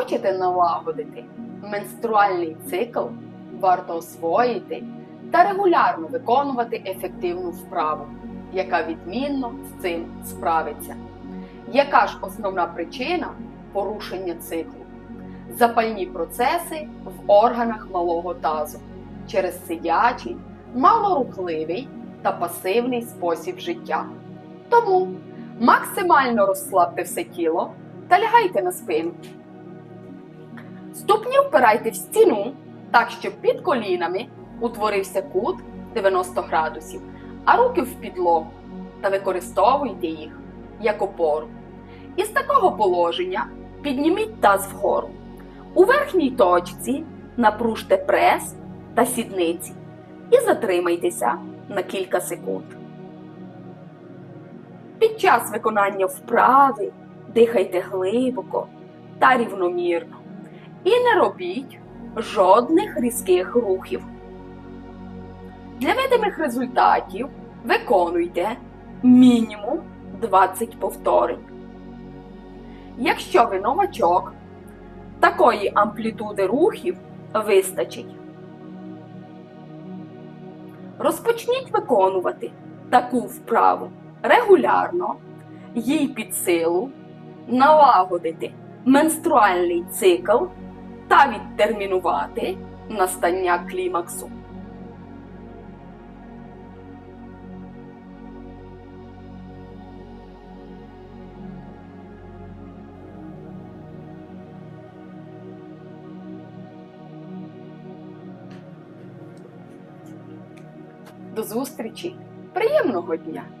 Хочете налагодити менструальний цикл, варто освоїти та регулярно виконувати ефективну вправу, яка відмінно з цим справиться. Яка ж основна причина порушення циклу? Запальні процеси в органах малого тазу через сидячий, малорухливий та пасивний спосіб життя. Тому максимально розслабте все тіло та лягайте на спину. Ступні впирайте в стіну, так щоб під колінами утворився кут 90 градусів, а руки в підлогу та використовуйте їх як опору. Із такого положення підніміть таз вгору. У верхній точці напружте прес та сідниці і затримайтеся на кілька секунд. Під час виконання вправи дихайте глибоко та рівномірно і не робіть жодних різких рухів. Для видимих результатів виконуйте мінімум 20 повторень. Якщо ви новачок, такої амплітуди рухів вистачить. Розпочніть виконувати таку вправу регулярно, їй під силу, налагодити менструальний цикл та відтермінувати настання клімаксу. До зустрічі! Приємного дня!